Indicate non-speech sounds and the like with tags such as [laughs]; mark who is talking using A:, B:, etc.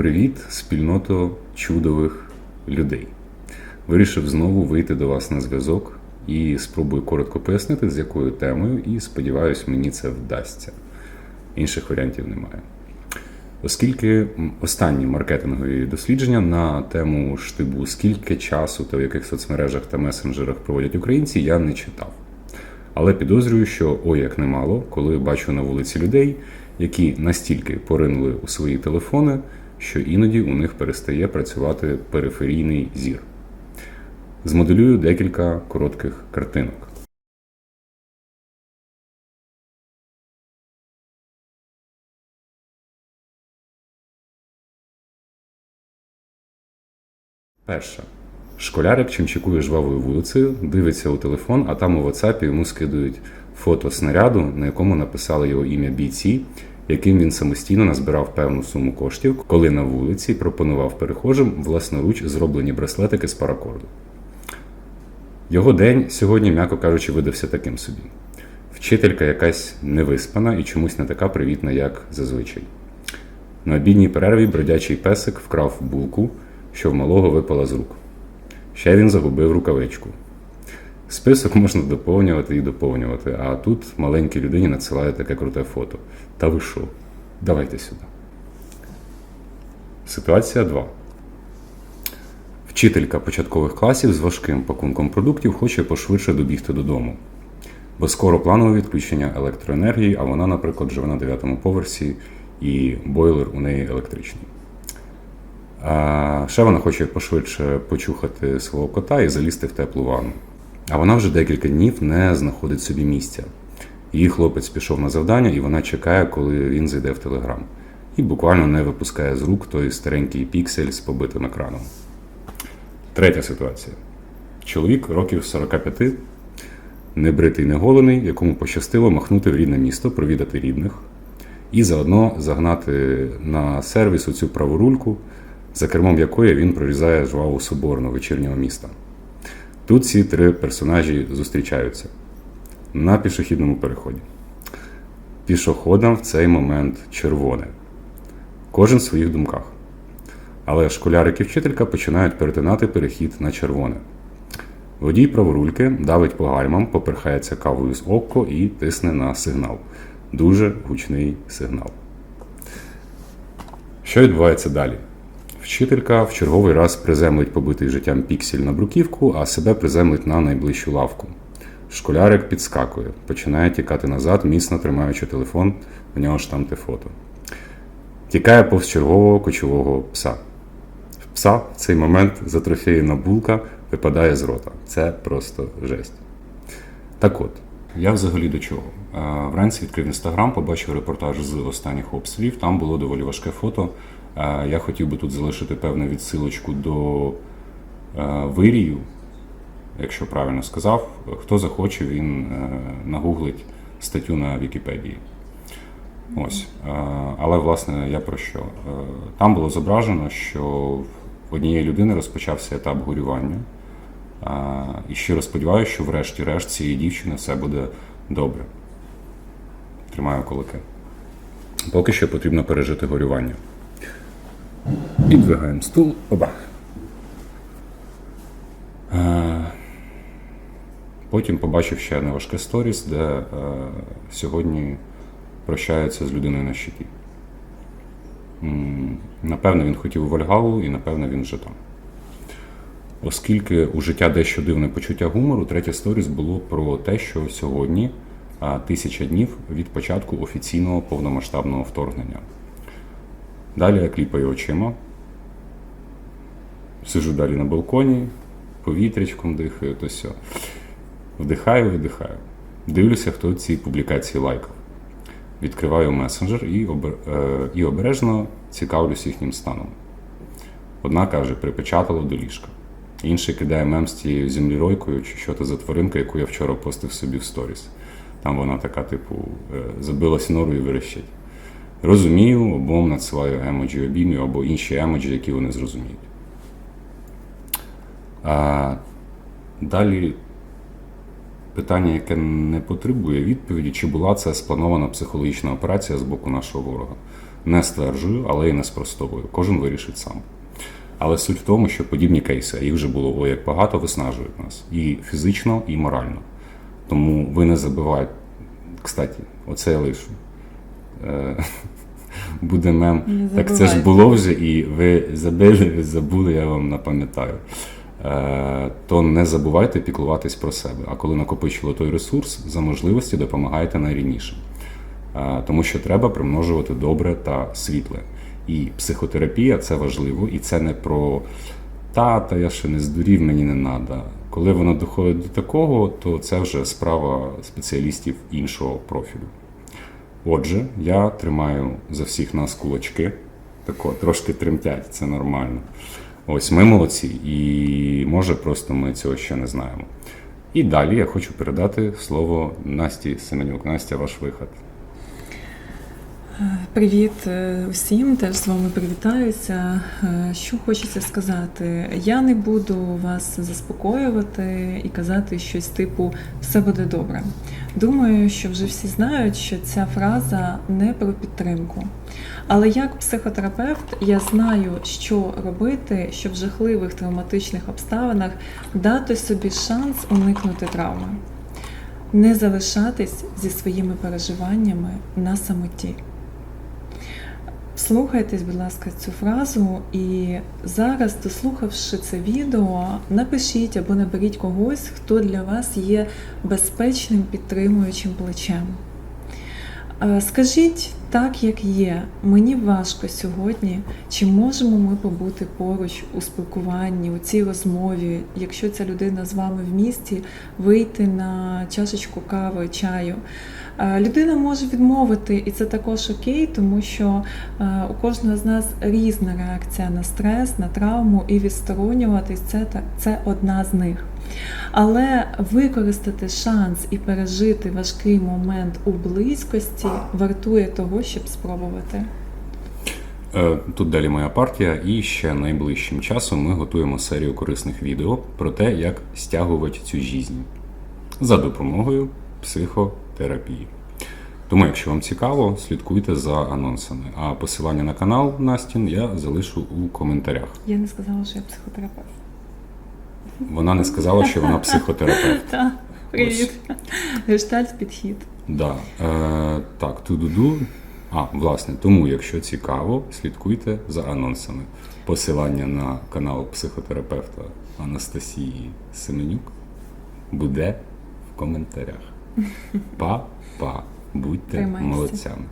A: Привіт, спільното чудових людей. Вирішив знову вийти до вас на зв'язок і спробую коротко пояснити, з якою темою, і сподіваюсь, мені це вдасться. Інших варіантів немає. Оскільки останні маркетингові дослідження на тему штибу, скільки часу та в яких соцмережах та месенджерах проводять українці, я не читав. Але підозрюю, що ой як немало, коли бачу на вулиці людей, які настільки поринули у свої телефони, що іноді у них перестає працювати периферійний зір. Змоделюю декілька коротких картинок. Перше. Школярик чимчикує жвавою вулицею, дивиться у телефон, а там у WhatsApp йому скидують фото снаряду, на якому написали його ім'я бійці, яким він самостійно назбирав певну суму коштів, коли на вулиці пропонував перехожим власноруч зроблені браслетики з паракорду. Його день сьогодні, м'яко кажучи, видався таким собі. Вчителька якась невиспана і чомусь не така привітна, як зазвичай. На обідній перерві бродячий песик вкрав булку, що в малого випала з рук. Ще він загубив рукавичку. Список можна доповнювати і доповнювати, а тут маленькій людині надсилає таке круте фото. Та ви що? Давайте сюди. Ситуація 2. Вчителька початкових класів з важким пакунком продуктів хоче пошвидше добігти додому. Бо скоро планове відключення електроенергії, а вона, наприклад, живе на 9 поверсі, і бойлер у неї електричний. А ще вона хоче пошвидше почухати свого кота і залізти в теплу ванну. А вона вже декілька днів не знаходить собі місця. Її хлопець пішов на завдання, і вона чекає, коли він зайде в телеграм. І буквально не випускає з рук той старенький піксель з побитим екраном. Третя ситуація. Чоловік років 45, небритий, неголений, якому пощастило махнути в рідне місто, провідати рідних, і заодно загнати на сервіс оцю праворульку, за кермом якої він прорізає жваву соборну вечірнього міста. Тут ці три персонажі зустрічаються на пішохідному переході. Пішоходам в цей момент червоне. Кожен в своїх думках. Але школярик і вчителька починають перетинати перехід на червоне. Водій праворульки давить по гальмам, поперхається кавою з око і тисне на сигнал. Дуже гучний сигнал. Що відбувається далі? Вчителька в черговий раз приземлить побитий життям піксель на бруківку, а себе приземлить на найближчу лавку. Школярик підскакує, починає тікати назад, міцно тримаючи телефон, в нього ж там те фото. Тікає повз чергового кочового пса. Пса в цей момент затрофеєна булка випадає з рота. Це просто жесть. Так от, я взагалі до чого? Вранці відкрив інстаграм, побачив репортаж з останніх обстрілів. Там було доволі важке фото. Я хотів би тут залишити певну відсилочку до вирію, якщо правильно сказав. Хто захоче, він е, нагуглить статтю на Вікіпедії. Ось. Але власне я про що? Е, Там було зображено, що в однієї людини розпочався етап горювання. І щиро сподіваюся, що врешті-решт цієї дівчини все буде добре. Тримаю кулаки. Поки що потрібно пережити горювання. Підвигаємо стул. Оба. Потім побачив ще одне важке сторіс, де е, сьогодні прощаються з людиною на щиті. Напевно, він хотів у Вальгалу, і напевно він вже там. Оскільки у життя дещо дивне почуття гумору, третє сторіс було про те, що сьогодні тисяча днів від початку офіційного повномасштабного вторгнення. Далі я кліпаю очима, сижу далі на балконі, повітрячком дихаю, то все. Вдихаю, видихаю. Дивлюся, хто ці публікації лайкав. Відкриваю месенджер і, обер... е, і обережно цікавлюсь їхнім станом. Одна каже, припечатало до ліжка. Інший кидає мем з тією земліройкою, чи що то за тваринка, яку я вчора постив собі в сторіс. Там вона така, типу, е, забилася нору і верещить. Розумію, обом надсилаю емоджі обіймів або інші емоджі, які вони зрозуміють. А, далі питання, яке не потребує відповіді, чи була це спланована психологічна операція з боку нашого ворога. Не стверджую, але і не спростовую. Кожен вирішить сам. Але суть в тому, що подібні кейси, а їх вже було ой, як багато, виснажують нас і фізично, і морально. Тому ви не забувайте. Кстати, оце я лишу. Е, [laughs] Буде мем. Так це ж було вже, і ви забили, ви забули, я вам напам'ятаю. Е, То не забувайте піклуватись про себе. А коли накопичили той ресурс, за можливості допомагайте найріднішим. Е, Тому що треба примножувати добре та світле. І психотерапія це важливо, і це не про та, та я ще не здурів, мені не треба. Коли воно доходить до такого, то це вже справа спеціалістів іншого профілю. Отже, я тримаю за всіх нас кулачки. Тако, трошки тремтять, це нормально. Ось ми молодці, і може просто ми цього ще не знаємо. І далі я хочу передати слово Насті Семенюк. Настя, ваш вихід.
B: Привіт е, усім, теж з вами привітаюся. Е, Що хочеться сказати? Я не буду вас заспокоювати і казати щось типу все буде добре. Думаю, що вже всі знають, що ця фраза не про підтримку. Але як психотерапевт я знаю, що робити, щоб в жахливих травматичних обставинах дати собі шанс уникнути травми, не залишатись зі своїми переживаннями на самоті. Слухайтесь, будь ласка, цю фразу, і зараз, дослухавши це відео, напишіть або наберіть когось, хто для вас є безпечним підтримуючим плечем. Скажіть так, як є. Мені важко сьогодні. Чи можемо ми побути поруч у спілкуванні, у цій розмові, якщо ця людина з вами в місті, вийти на чашечку кави, чаю? Е, Людина може відмовити, і це також окей, тому що е, у кожного з нас різна реакція на стрес, на травму, і відсторонюватись це, це одна з них. Але використати шанс і пережити важкий момент у близькості вартує того, щоб спробувати.
A: Е, Тут далі моя партія, і ще найближчим часом ми готуємо серію корисних відео про те, як стягувати цю жизнь за допомогою психотерапії. Тому, якщо вам цікаво, слідкуйте за анонсами. А посилання на канал Настін я залишу у коментарях.
B: Я не сказала, що я психотерапевт.
A: Вона не сказала, що вона психотерапевт. [laughs]
B: Так, привіт. Гештальт підхід.
A: Да. Е, так, ту-ду-ду. А, власне, тому, якщо цікаво, слідкуйте за анонсами. Посилання на канал психотерапевта Анастасії Семенюк буде в коментарях. Па-па. Будьте
B: Тримайся.
A: молодцями.